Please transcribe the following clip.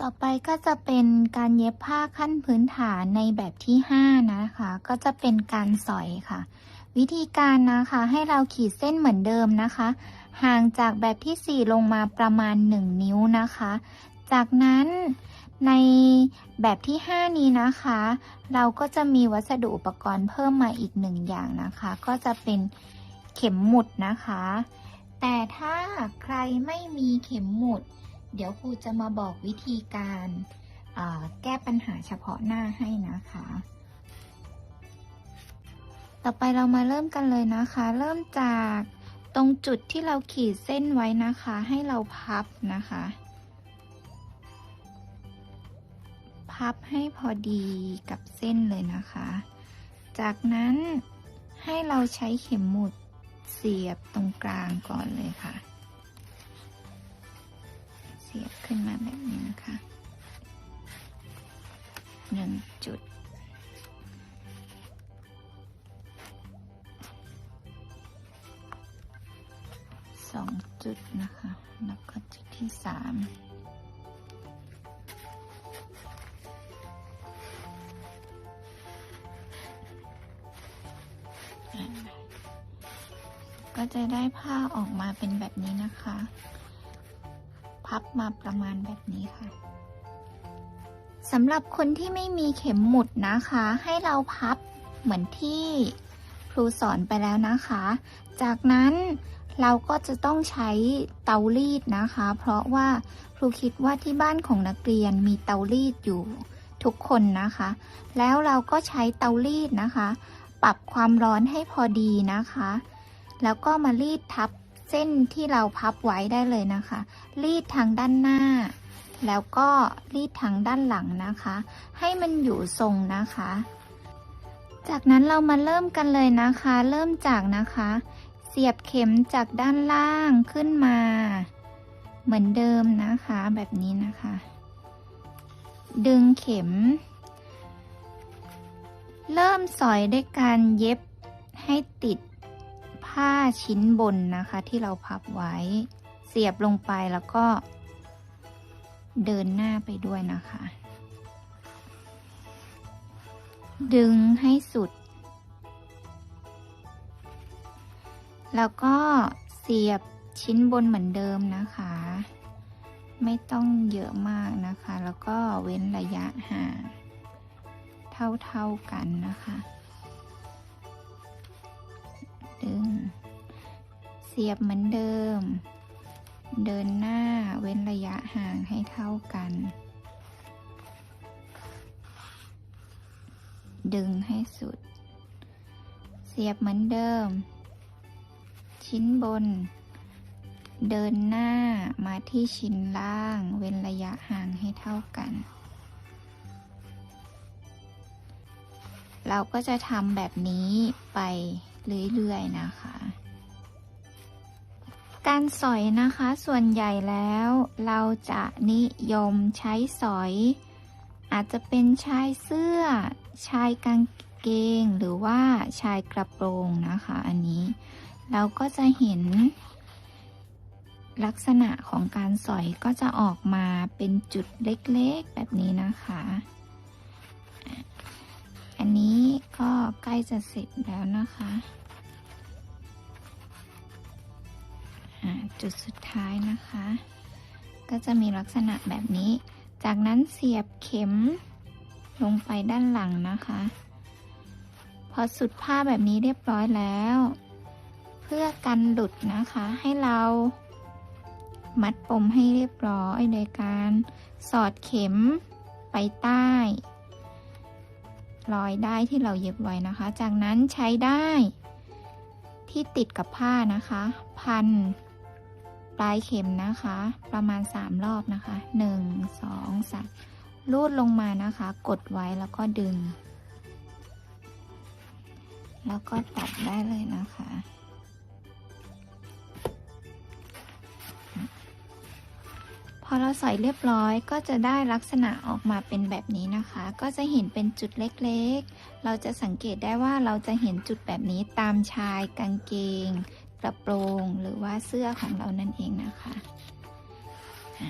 ต่อไปก็จะเป็นการเย็บผ้าขั้นพื้นฐานในแบบที่ 5 นะคะ ก็จะเป็นการสอยค่ะ วิธีการนะคะให้เราขีดเส้นเหมือนเดิมนะคะ ห่างจากแบบที่ 4 ลงมาประมาณ 1 นิ้วนะคะ จากนั้นในแบบที่ 5 นี้นะคะ เราก็จะมีวัสดุอุปกรณ์เพิ่มมาอีกหนึ่งอย่างนะคะ ก็จะเป็นเข็มหมุดนะคะ แต่ถ้าใครไม่มีเข็มหมุด เดี๋ยวครูจะมาบอกวิธีการแก้ปัญหาเฉพาะหน้าให้นะคะ ต่อไปเรามาเริ่มกันเลยนะคะ เริ่มจากตรงจุดที่เราขีดเส้นไว้นะคะ ให้เราพับนะคะ พับให้พอดีกับเส้นเลยนะคะ จากนั้นให้เราใช้เข็มหมุดเสียบตรงกลางก่อนเลยค่ะ สียบขึ้นมาแบบนี้นะคะหนึ่งจุด สองจุดนะคะ แล้วก็จุดที่สามก็จะได้ผ้าออกมาเป็นแบบนี้นะคะ พับมาประมาณแบบนี้ค่ะสำหรับคนที่ไม่มีเข็มหมุดนะคะ ให้เราพับเหมือนที่ครูสอนไปแล้วนะคะ จากนั้นเราก็จะต้องใช้เตารีดนะคะ เพราะว่าครูคิดว่าที่บ้านของนักเรียนมีเตารีดอยู่ทุกคนนะคะ แล้วเราก็ใช้เตารีดนะคะ ปรับความร้อนให้พอดีนะคะ แล้วก็มารีดทับ เส้นที่เราพับไว้ได้เลยนะคะ รีดทางด้านหน้า แล้วก็รีดทางด้านหลังนะคะ ให้มันอยู่ทรงนะคะ จากนั้นเรามาเริ่มกันเลยนะคะ เริ่มจากนะคะ เสียบเข็มจากด้านล่างขึ้นมา เหมือนเดิมนะคะ แบบนี้นะคะ ดึงเข็ม เริ่มสอยด้วยการเย็บให้ติด ผ้าชิ้นบนนะคะที่เราพับไว้ เสียบลงไปแล้วก็ เดินหน้าไปด้วยนะคะ ดึงให้สุด แล้วก็เสียบชิ้นบนเหมือนเดิมนะคะ ไม่ต้องเยอะมากนะคะ แล้วก็เว้นระยะห่างเท่าๆกันนะคะ ดึง สียบเหมือนเดิม เดินหน้าเว้นระยะห่างให้เท่ากัน ดึงให้สุด เสียบเหมือนเดิม ชิ้นบน เดินหน้ามาที่ชิ้นล่าง เว้นระยะห่างให้เท่ากัน เราก็จะทำแบบนี้ไปเรื่อยๆนะคะ การสอยนะคะส่วนใหญ่แล้วเราจะนิยมใช้สอย อาจจะเป็นชายเสื้อ ชายกางเกงหรือว่าชายกระโปรงนะคะอันนี้ เราก็จะเห็น ลักษณะของการสอยก็จะออกมาเป็นจุดเล็กๆแบบนี้นะคะ อันนี้ก็ใกล้จะเสร็จแล้วนะคะ จุดสุดท้ายนะคะ ก็จะมีลักษณะแบบนี้ จากนั้นเสียบเข็มลงไปด้านหลังนะคะ พอสุดผ้าแบบนี้เรียบร้อยแล้ว เพื่อกันหลุดนะคะให้เรามัดปมให้เรียบร้อยโดยการสอดเข็มไปใต้รอยได้ที่เราเย็บไว้นะคะ จากนั้นใช้ได้ที่ติดกับผ้านะคะ พัน ปลายเข็มนะคะ ประมาณ 3 รอบนะคะ 1 2 3ลูดลงมานะคะ กดไว้แล้วก็ดึง แล้วก็ตัดได้เลยนะคะพอเราใส่เรียบร้อยก็จะได้ลักษณะออกมาเป็นแบบนี้นะคะ ก็จะเห็นเป็นจุดเล็กๆ เราจะสังเกตได้ว่าเราจะเห็นจุดแบบนี้ตามชายกางเกง ระโปรงหรือว่าเสื้อของเรานั่นเองนะคะอะ